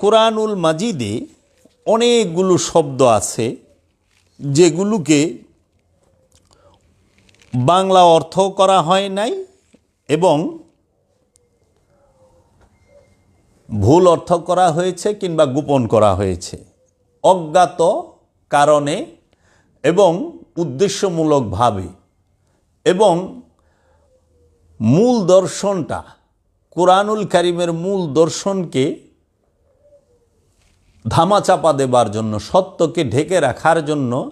কোরআনুল মাজিদে অনেকগুলো শব্দ আছে যেগুলোকে বাংলা অর্থ করা হয় নাই এবং ভুল অর্থ করা হয়েছে কিংবা গোপন করা হয়েছে। অজ্ঞাত কারণে এবং উদ্দেশ্যমূলকভাবে এবং মূল দর্শনটা কোরআনুল কারিমের মূল দর্শনকে ধামাচাপা দেবার জন্য, সত্যকে ঢেকে রাখার জন্য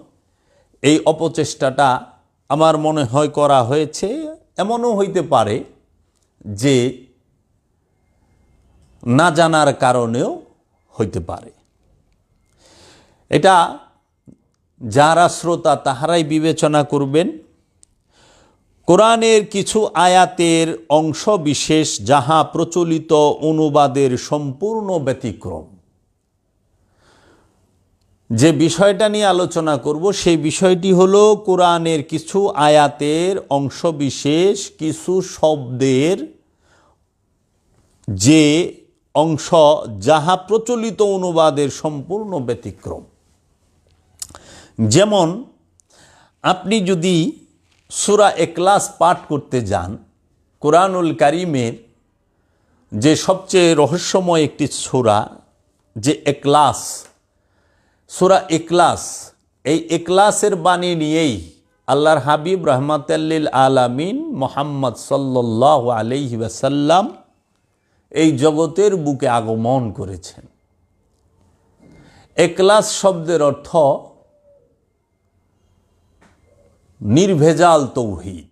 এই অপচেষ্টাটা আমার মনে হয় করা হয়েছে। এমনও হইতে পারে যে না জানার কারণেও হইতে পারে। এটা যারা শ্রোতা, তাহারাই বিবেচনা করবেন, কোরআনের কিছু আয়াতের অংশ বিশেষ, যাহা প্রচলিত অনুবাদের সম্পূর্ণ ব্যতিক্রম। যে বিষয়টা নিয়ে আলোচনা করব, সেই বিষয়টি হলো কোরআনের কিছু আয়াতের অংশ বিশেষ কিছু শব্দের যে অংশ যাহা প্রচলিত অনুবাদের সম্পূর্ণ ব্যতিক্রম। যেমন, আপনি যদি সুরা একলাস পাঠ করতে যান, কোরআনুল কারিমের যে সবচেয়ে রহস্যময় একটি সুরা, যে একলাস সুরা একলাস এই একলাসের বাণী নিয়েই আল্লাহর হাবিব রহমাতাল্লিল আলামিন মোহাম্মদ সাল্লাহ আলহি ওয়াসাল্লাম এই জগতের বুকে আগমন করেছেন। একলাস শব্দের অর্থ নির্ভেজাল তৌহিদ।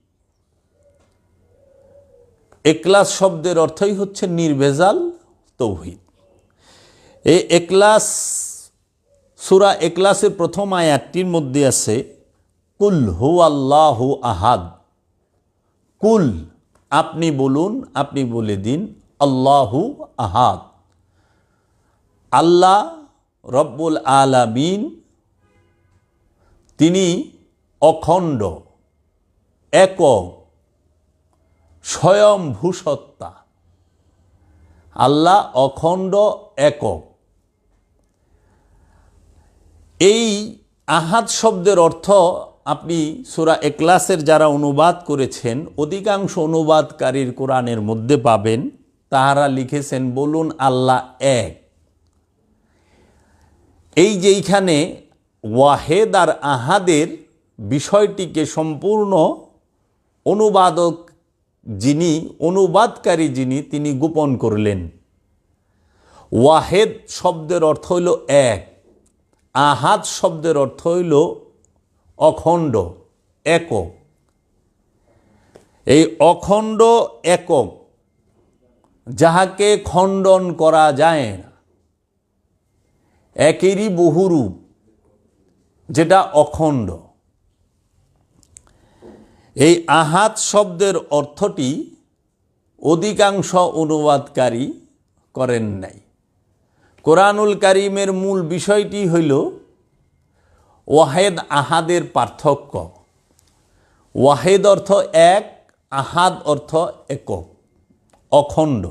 একলাস শব্দের অর্থই হচ্ছে নির্ভেজাল তৌহিদ। এই একলাস সুরা একলাসের প্রথম আয়াতটির মধ্যে আছে, কুল হু আল্লাহ আহাদ। কুল, আপনি বলুন, আপনি বলে দিন, আল্লাহু আহাদ। আল্লাহ রব্বুল আলামিন, তিনি অখণ্ড, একক স্বয়ংভূসত্তা আল্লাহ অখণ্ড, একক। এই আহাদ শব্দের অর্থ আপনি সুরা একলাসের যারা অনুবাদ করেছেন, অধিকাংশ অনুবাদকারীর কোরআনের মধ্যে পাবেন। তাহারা লিখেছেন, বলুন আল্লাহ এক। এই যে এইখানে ওয়াহেদ আর আহাদের বিষয়টিকে সম্পূর্ণ অনুবাদক যিনি, অনুবাদকারী যিনি, তিনি গোপন করলেন। ওয়াহেদ শব্দের অর্থ হইল এক। আহাদ শব্দের অর্থ হইল অখণ্ড, একক। এই অখণ্ড, একক, যাহাকে খণ্ডন করা যায় না, একেরই বহুরূপ, যেটা অখণ্ড। এই আহাত শব্দের অর্থটি অধিকাংশ অনুবাদকারী করেন নাই। কোরআনুল কারিমের মূল বিষয়টি হইল ওয়াহেদ আহাদের পার্থক্য। ওয়াহেদ অর্থ এক, আহাদ অর্থ একক, অখণ্ড।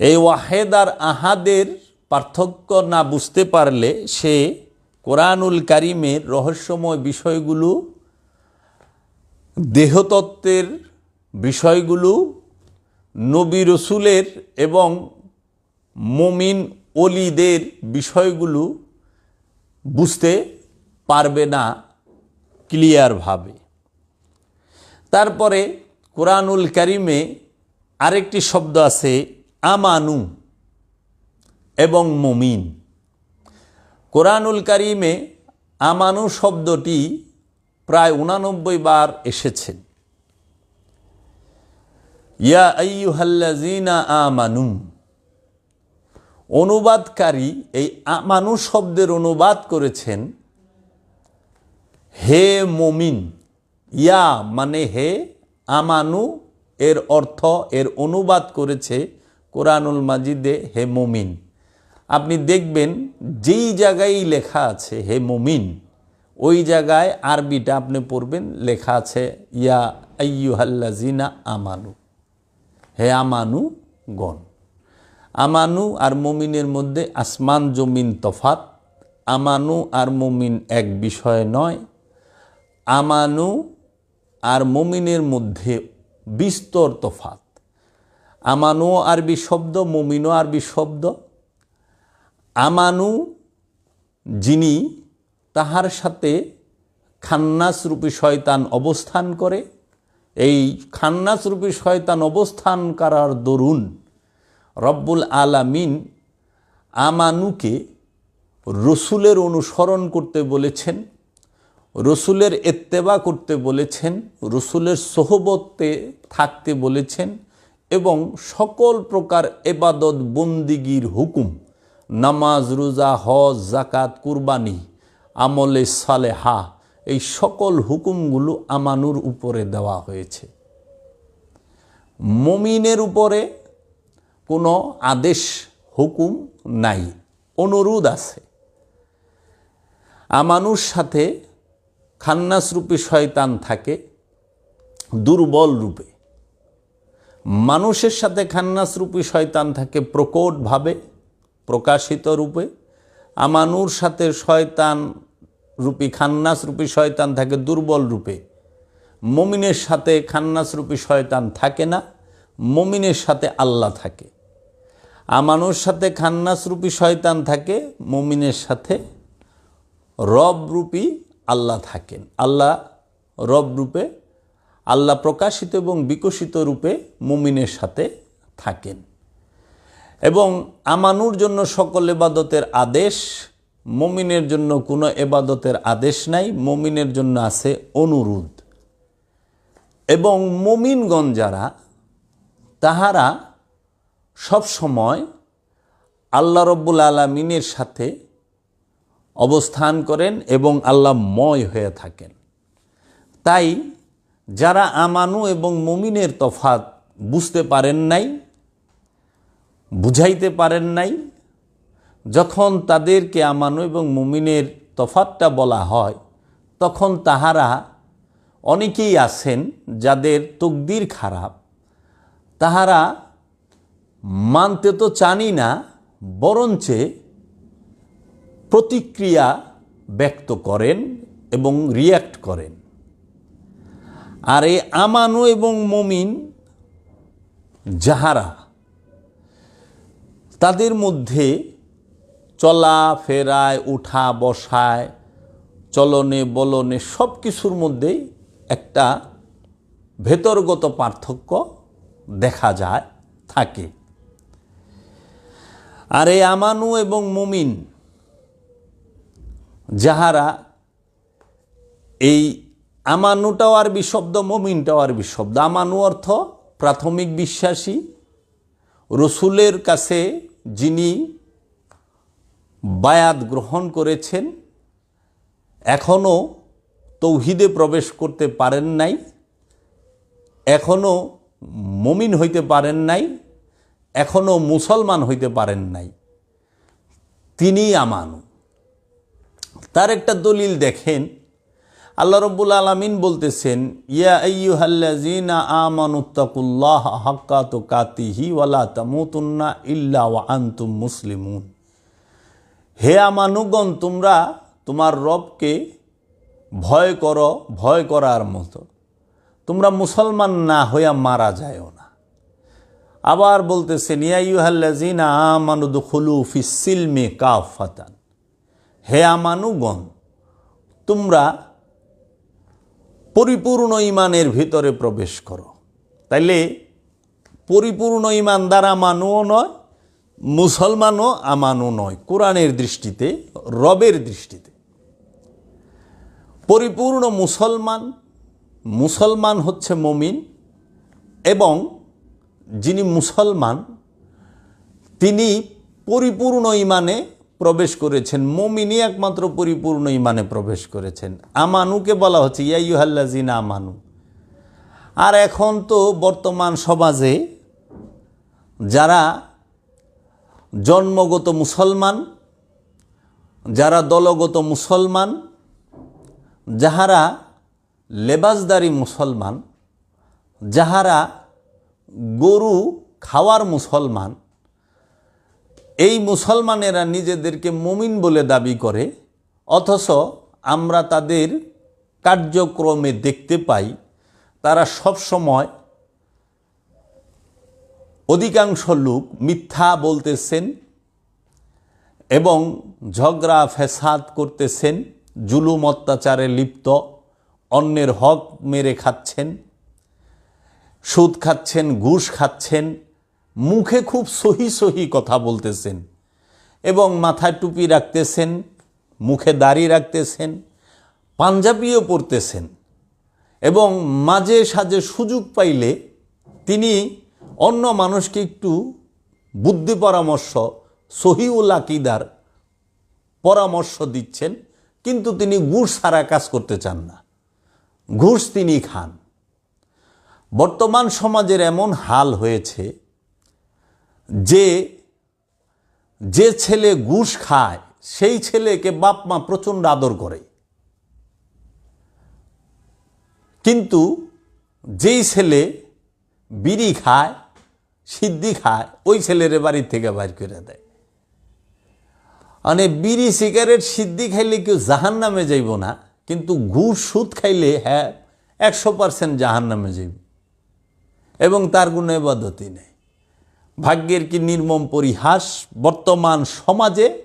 এই ওয়াহেদ আর আহাদের পার্থক্য না বুঝতে পারলে সে কোরআনুল কারিমের রহস্যময় বিষয়গুলো, দেহতত্ত্বের বিষয়গুলো, নবী রসুলের এবং মমিন অলিদের বিষয়গুলো বুঝতে পারবে না ক্লিয়ারভাবে তারপরে কোরআনুল কারিমে আরেকটি শব্দ আছে, আমানু, এবং মমিন। কোরআনুল কারিমে আমানু শব্দটি প্রায় উনানব্বই বার এসেছেন ইয়া আইয়ুহাল্লাজিনা আমানু অনুবাদকারী এই আমানু শব্দের অনুবাদ করেছেন হে মমিন। ইয়া মানে হে আমানু এর অর্থ এর অনুবাদ করেছে কোরআনুল মাজিদে হে মমিন। আপনি দেখবেন যেই জায়গায় লেখা আছে হে মমিন, ওই জায়গায় আরবিটা আপনি পড়বেন, লেখা আছে, ইয়া আইয়ুহাল্লাজিনা আমানু। হে আমানু গণ আমানু আর মমিনের মধ্যে আসমান, জমিন তফাত আমানু আর মমিন এক বিষয় নয়। আমানু আর মমিনের মধ্যে বিস্তর তফাত আমানু আরবি শব্দ, মমিনও আরবি শব্দ। আমানু যিনি তাহার সাথে খান্নাস রূপী শয়তান অবস্থান করে। এই খান্নাস রূপী শয়তান অবস্থান করার দরুন রব্বুল আলামিন আমানুকে রসুলের অনুসরণ করতে বলেছেন, রসুলের এত্তেবা করতে বলেছেন, রসুলের সোহবতে থাকতে বলেছেন এবং সকল প্রকার এবাদত বন্দিগির হুকুম, নামাজ, রোজা, হজ জাকাত কুরবানি, আমলে সালেহা, এই সকল হুকুমগুলো আমানুর উপরে দেওয়া হয়েছে। মমিনের উপরে কোনো আদেশ, হুকুম নাই, অনুরোধ আছে। আমানুর সাথে খান্নাসরূপী শয়তান থাকে, দুর্বল রূপে। মানুষের সাথে খান্নাসরূপী শয়তান থাকে প্রকটভাবে, প্রকাশিত রূপে। আমানুর সাথে শয়তান রূপী, খান্নাস রূপী শয়তান থাকে দুর্বল রূপে। মমিনের সাথে খান্নাস রূপী শয়তান থাকে না, মমিনের সাথে আল্লাহ থাকে। আমানুর সাথে খান্নাস রূপী শয়তান থাকে, মমিনের সাথে রব রূপী আল্লাহ থাকেন। আল্লাহ রব রূপে, আল্লাহ প্রকাশিত এবং বিকশিত রূপে মুমিনের সাথে থাকেন। এবং আমানুর জন্য সকল এবাদতের আদেশ, মমিনের জন্য কোনো এবাদতের আদেশ নাই, মমিনের জন্য আছে অনুরোধ। এবং মমিনগণ যারা, তাহারা সব সময় আল্লাহ রব্বুল আলমিনের সাথে অবস্থান করেন এবং আল্লাহ ময় হয়ে থাকেন। তাই যারা আমানু এবং মুমিনের তফাত বুঝতে পারেন নাই, বুঝাইতে পারেন নাই, যখন তাদেরকে আমানু এবং মুমিনের তফাতটা বলা হয়, তখন তাহারা অনেকেই আছেন যাদের তকদির খারাপ। তাহারা মানতে তো চানি না, বরঞ্চে প্রতিক্রিয়া ব্যক্ত করেন এবং রিয়্যাক্ট করেন। আর এই আমানু এবং মমিন যাহারা, তাদের মধ্যে চলা ফেরায় উঠা বসায় চলনে, বলনে সব কিছুর মধ্যেই একটা ভেতরগত পার্থক্য দেখা যায়, থাকে। আর এই আমানু এবং মুমিন, যাহারা এই আমানুটাও আরবি শব্দ, মমিনটাও আরবি শব্দ। আমানু অর্থ প্রাথমিক বিশ্বাসী। রসুলের কাছে যিনি বায়াত গ্রহণ করেছেন এখনও তৌহিদে প্রবেশ করতে পারেন নাই এখনও মমিন হইতে পারেন নাই। এখনও মুসলমান হইতে পারেন নাই। তিনি আমানু। তার একটা দলিল দেখেন। আল্লাহ রব্বুল আলমিন বলতেছেন, ইয়া ওয়া আনতুম মুসলিমুন। হে আমানুগণ, তোমরা তোমার রবকে ভয় করো, ভয় করার মতো। তোমরা মুসলমান না হইয়া মারা যায়ও না আবার কাফাতান হে আমানুগণ, তোমরা পরিপূর্ণ ইমানের ভিতরে প্রবেশ করো। তাইলে পরিপূর্ণ ইমান দ্বারা আমানুও নয়, মুসলমানও আমানও নয়, কোরআনের দৃষ্টিতে, রবের দৃষ্টিতে। পরিপূর্ণ মুসলমান মুসলমান হচ্ছে মমিন এবং যিনি মুসলমান, তিনি পরিপূর্ণ ইমানে প্রবেশ করেছেন। মমিনই একমাত্র পরিপূর্ণ ইমানে প্রবেশ করেছেন। আমানুকে বলা হচ্ছে ইয়াইহাল্লাজিনা আমানু। আর এখন তো বর্তমান সমাজে যারা জন্মগত মুসলমান, যারা দলগত মুসলমান, যাহারা লেবাসদারি মুসলমান, যাহারা গরু খাওয়ার মুসলমান, এই মুসলমানেরা নিজেদেরকে মুমিন বলে দাবি করে, অথচ আমরা তাদের কার্যক্রমে দেখতে পাই, তারা সব সময় অধিকাংশ লোক মিথ্যা বলতেছেন এবং ঝগড়া ফেসাদ করতেছেন, জুলুম অত্যাচারে লিপ্ত, অন্যের হক মেরে খাচ্ছেন। সুদ খাচ্ছেন, ঘুষ খাচ্ছেন, মুখে খুব সহি সহি কথা বলতেছেন এবং মাথায় টুপি রাখতেছেন, মুখে দাড়ি রাখতেছেন, পাঞ্জাবিও পরতেছেন এবং মাঝে সাঝে সুযোগ পাইলে তিনি অন্য মানুষকে একটু বুদ্ধি পরামর্শ, সহিউল আকিদার পরামর্শ দিচ্ছেন, কিন্তু তিনি ঘুষ ছাড়া কাজ করতে চান না। ঘুষ তিনি খান। বর্তমান সমাজের এমন হাল হয়েছে যে যে ছেলে ঘুষ খায়, সেই ছেলেকে বাপ মা প্রচণ্ড আদর করে। কিন্তু যেই ছেলে বিড়ি খায়, সিদ্ধি খায়, ওই ছেলের বাড়ির থেকে বাইর করে দেয়। মানে বিড়ি, সিগারেট, সিদ্ধি খাইলে কেউ জাহান নামে যাইব না, কিন্তু ঘুষ, সুদ খাইলে হ্যাঁ একশো পার্সেন্ট জাহান নামে যাইব। এবং তার কোনো এবাদতি নেই। ভাগ্যের কি নির্মম পরিহাস বর্তমান সমাজে?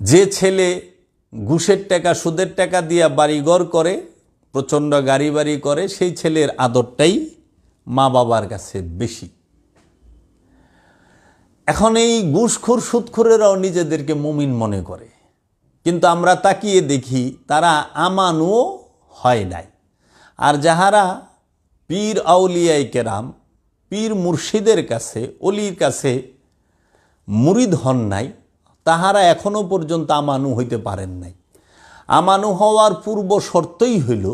যে ছেলে ঘুষের টাকা, সুদের টাকা দিয়া বাড়িঘর করে, প্রচণ্ড গাড়ি বাড়ি করে, সেই ছেলের আদরটাই মা বাবার কাছে বেশি। এখন এই ঘুষখোর, সুদখোরেরাও নিজেদেরকে মুমিন মনে করে। কিন্তু আমরা তাকিয়ে দেখি, তারা আমানুও হয় নাই। আর যাহারা পীর আউলিয়াই কেরাম, পীর মুর্শিদের কাছে, অলির কাছে মুরিদ হন নাই, তাহারা এখনও পর্যন্ত আমানু হইতে পারেন নাই। আমানু হওয়ার পূর্ব শর্তই হইল,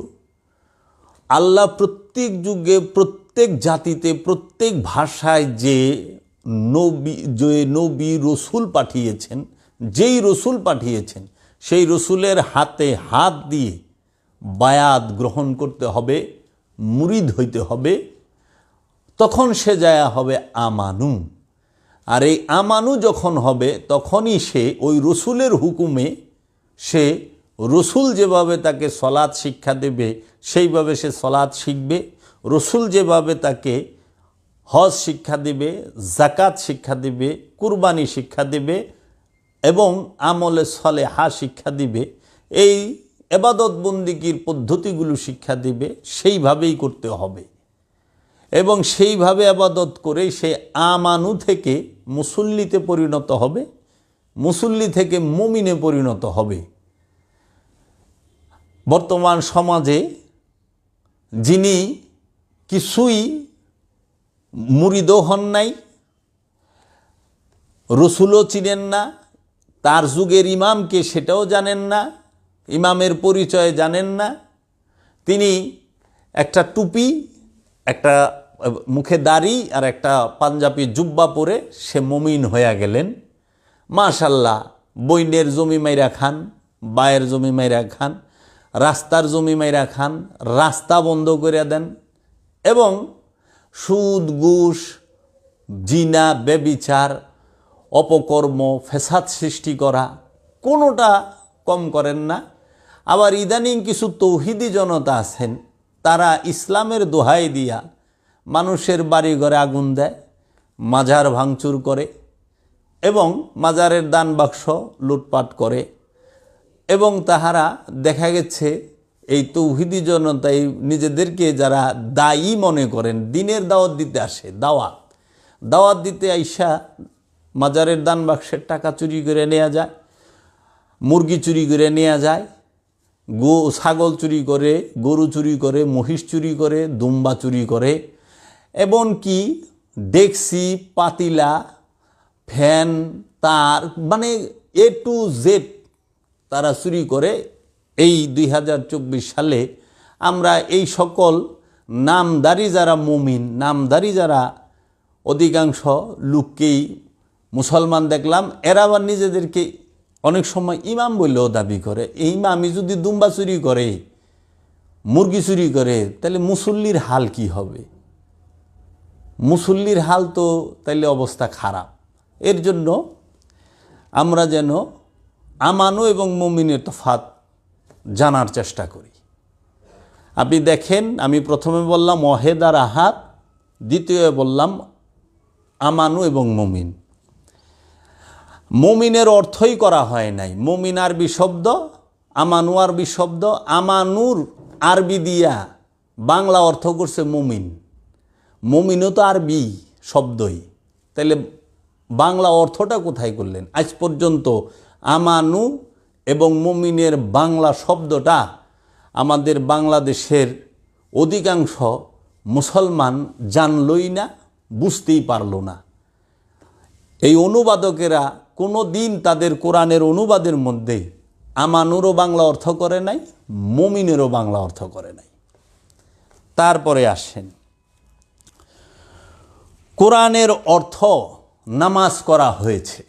আল্লাহ প্রত্যেক যুগে, প্রত্যেক জাতিতে, প্রত্যেক ভাষায় যে নবী যে নবী রসুল পাঠিয়েছেন, যেই রসুল পাঠিয়েছেন, সেই রসুলের হাতে হাত দিয়ে বায়াত গ্রহণ করতে হবে। মুরিদ হইতে হবে, তখন সে যায়া হবে আমানু। আর এই আমানু যখন হবে, তখনই সে ওই রসুলের হুকুমে সে রসুল যেভাবে তাকে সলাদ শিক্ষা দেবে, সেইভাবে সে সলাদ শিখবে। রসুল যেভাবে তাকে হজ শিক্ষা দিবে জাকাত শিক্ষা দিবে, কুরবানি শিক্ষা দিবে এবং আমলে সলে হা শিক্ষা দিবে, এই এবাদত বন্দিকির পদ্ধতিগুলো শিক্ষা দিবে, সেইভাবেই করতে হবে। এবং সেইভাবে আবাদত করে সে আমানু থেকে মুসল্লিতে পরিণত হবে, মুসল্লি থেকে মুমিনে পরিণত হবে। বর্তমান সমাজে যিনি কিছুই মুরিদও হন নাই, রসুলও চিনেন না, তার যুগের ইমামকে সেটাও জানেন না ইমামের পরিচয় জানেন না। তিনি একটা টুপি, একটা মুখে দাড়ি আর একটা পাঞ্জাবি জুব্বা পরে সে মমিন হইয়া গেলেন। মাশাল্লাহ বইনের জমি মাইরা খান, বায়ের জমি মাইরা খান, রাস্তার জমি মাইরা খান, রাস্তা বন্ধ করে দেন এবং সুদ, ঘুষ, জিনা বেবিচার অপকর্ম, ফেসাদ সৃষ্টি করা কোনোটা কম করেন না। আবার ইদানিং কিছু তৌহিদি জনতা আছেন, তারা ইসলামের দোহাই দিয়া মানুষের বাড়ি ঘরে আগুন দেয়, মাজার ভাঙচুর করে এবং মাজারের দান বাক্স লুটপাট করে এবং তাহারা দেখা গেছে এই তৌহিদি জনতা, এই নিজেদেরকে যারা দায়ী মনে করেন, দিনের দাওয়াত দিতে আসে, দাওয়াত। দাওয়াত দিতে আইসা মাজারের দান বাক্সের টাকা চুরি করে নেওয়া যায়, মুরগি চুরি করে নেওয়া যায় গো, ছাগল চুরি করে, গরু চুরি করে, মহিষ চুরি করে, দুম্বা চুরি করে, এমনকি ডেক্সি, পাতিলা, ফ্যান, তার মানে এ টু জেড তারা চুরি করে। এই দুই হাজার চব্বিশ সালে আমরা এই সকল নামদারি যারা মুমিন, নামদারি যারা অধিকাংশ লোককেই মুসলমান দেখলাম, এরা আবার নিজেদেরকে অনেক সময় ইমাম বললেও দাবি করে, এই ইমামই যদি দুম্বা চুরি করে, মুরগি চুরি করে, তাহলে মুসল্লির হাল কি হবে? মুসল্লির হাল তো তাইলে অবস্থা খারাপ। এর জন্য আমরা যেন আমানু এবং মমিনের তফাত জানার চেষ্টা করি। আপনি দেখেন, আমি প্রথমে বললাম অহেদ আর আহাত দ্বিতীয় বললাম আমানু এবং মমিন। মমিনের অর্থই করা হয় নাই। মমিন আরবি শব্দ, আমানু আরবি শব্দ, আমানুর আরবি দিয়া বাংলা অর্থ করছে মমিন। মমিনও তো আরবি শব্দই। তাহলে বাংলা অর্থটা কোথায় করলেন? আজ পর্যন্ত আমানু এবং মমিনের বাংলা শব্দটা আমাদের বাংলাদেশের অধিকাংশ মুসলমান জানলই না, বুঝতেই পারল না। এই অনুবাদকেরা কোনো দিন তাদের কোরআনের অনুবাদের মধ্যে আমানুরও বাংলা অর্থ করে নাই, মমিনেরও বাংলা অর্থ করে নাই। তারপরে আসেন। কোরআনের অর্থ নামাজ করা হয়েছে।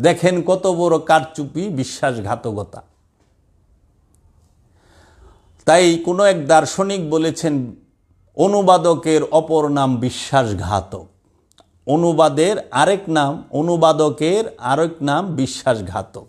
দেখেন কত বড় কারচুপি, বিশ্বাসঘাতকতা। তাই কোনো এক দার্শনিক বলেছেন, অনুবাদকের অপর নাম বিশ্বাসঘাতক। অনুবাদের আরেক নাম অনুবাদকের আরেক নাম বিশ্বাসঘাতক।